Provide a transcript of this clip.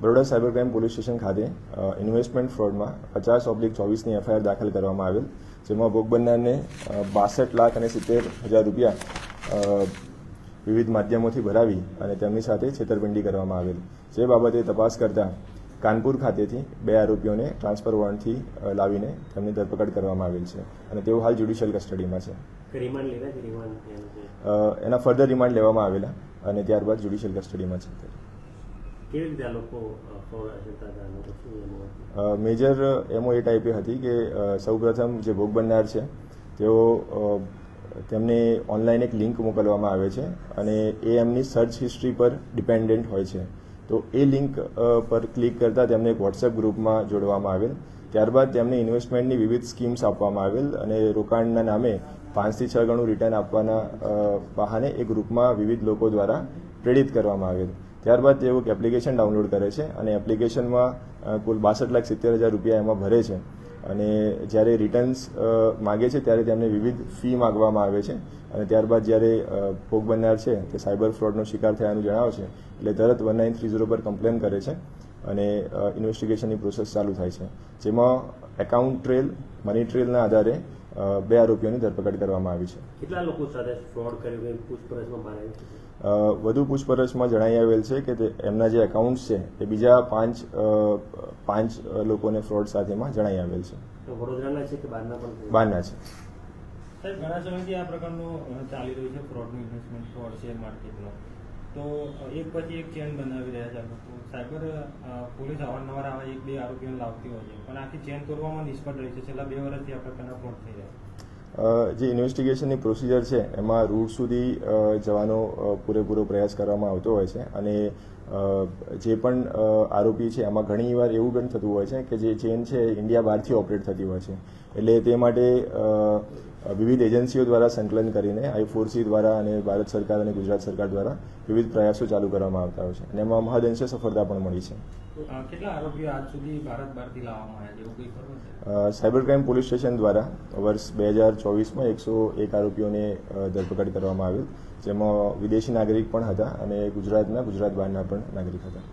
Baroda cyber crime police station ખાતે investment ફ્રોડમાં પચાસ ઓબ્લિક ચોવીસની એફઆઈઆર દાખલ કરવામાં આવેલ જેમાં ભોગ બનનારને બાસઠ લાખ અને સિત્તેર હજાર રૂપિયા વિવિધ માધ્યમોથી ભરાવી અને તેમની સાથે છેતરપિંડી કરવામાં આવેલ. જે બાબતે તપાસ કરતા કાનપુર ખાતેથી બે આરોપીઓને ટ્રાન્સફર વોરંટથી લાવીને તેમની ધરપકડ કરવામાં આવેલ છે. અને તેઓ હાલ જ્યુડિશિયલ કસ્ટડીમાં છે. એના ફર્ધર રિમાન્ડ લેવામાં આવેલા અને ત્યારબાદ જ્યુડિશિયલ કસ્ટડીમાં છે. કેવી રીતે આ લોકો? મેજર એમો એ ટાઈપે હતી કે સૌપ્રથમ જે ભોગ બનનાર છે, તેઓ તેમને ઓનલાઈન એક લિંક મોકલવામાં આવે છે, અને એ એમની સર્ચ હિસ્ટ્રી પર ડિપેન્ડન્ટ હોય છે. તો એ લિંક પર ક્લિક કરતાં તેમને એક વોટ્સએપ ગ્રુપમાં જોડવામાં આવેલ. ત્યારબાદ તેમને ઇન્વેસ્ટમેન્ટની વિવિધ સ્કીમ્સ આપવામાં આવેલ અને રોકાણના નામે પાંચથી છ ગણું રિટર્ન આપવાના બહાને એ ગ્રુપમાં વિવિધ લોકો દ્વારા પ્રેરિત કરવામાં આવેલ. ત્યારબાદ તેઓ એક એપ્લિકેશન ડાઉનલોડ કરે છે અને એપ્લિકેશનમાં કુલ બાસઠ લાખ સિત્તેર હજાર રૂપિયા એમાં ભરે છે. અને જ્યારે રિટર્ન્સ માગે છે ત્યારે તેમને વિવિધ ફી માગવામાં આવે છે. અને ત્યારબાદ જ્યારે ભોગ બનનાર છે તે સાયબર ફ્રોડનો શિકાર થયાનું જણાવશે એટલે તરત વન નાઇન થ્રી ઝીરો પર કમ્પ્લેન કરે છે અને ઇન્વેસ્ટિગેશનની પ્રોસેસ ચાલુ થાય છે. જેમાં એકાઉન્ટ ટ્રેલ મની ટ્રેલના આધારે બે આરોપીઓની ધરપકડ કરવામાં આવી છે. કેટલા લોકો સાથે ફ્રોડ કર્યો પૂછપરછમાં વધુ પૂછપરછમાં જણાઈ આવેલ છે કે તે એમના જે એકાઉન્ટ્સ છે તે બીજા પાંચ પાંચ લોકોને ફ્રોડ સાથેમાં જણાઈ આવેલ છે. તો વડોદરાના છે કે બહારના પણ બહારના છે. સાહેબ ઘણા સમયથી આ પ્રકારનું ચાલી રહ્યું છે ફ્રોડનું ઇન્વેસ્ટમેન્ટ ફ્રોડ શેર માર્કેટનો તો એક પછી એક ચેન બનાવી રહ્યા છે લોકો. સાયબર પોલીસ અવારનવાર આવા, એક બે આરોપીઓને લાવતી હોય છે. પણ આખી ચેન તોડવામાં નિષ્ફળ રહી છે. છેલ્લા બે વર્ષથી આ પ્રકારના ફ્રોડ થઈ રહ્યા છે. જે ઇન્વેસ્ટિગેશનની પ્રોસિજર છે, એમાં રૂટ સુધી જવાનો પૂરેપૂરો પ્રયાસ કરવામાં આવતો હોય છે. અને જે પણ આરોપી છે, એમાં ઘણી વાર એવું પણ થતું હોય છે કે જે ચેન છે ઇન્ડિયા બહારથી ઓપરેટ થતી હોય છે. એટલે તે માટે વિવિધ એજન્સીઓ દ્વારા સંકલન કરીને આઈ ફોરસી દ્વારા અને ભારત સરકાર અને ગુજરાત સરકાર દ્વારા વિવિધ પ્રયાસો ચાલુ કરવામાં આવતા હોય છે. અને એમાં મહદઅંશે સફળતા પણ મળી છે. સાયબર ક્રાઇમ પોલીસ સ્ટેશન દ્વારા વર્ષ બે હજાર ચોવીસમાં એકસો એક આરોપીઓને ધરપકડ કરવામાં આવેલ, જેમાં વિદેશી નાગરિક પણ હતા અને ગુજરાતના ગુજરાત બહારના પણ નાગરિક હતા.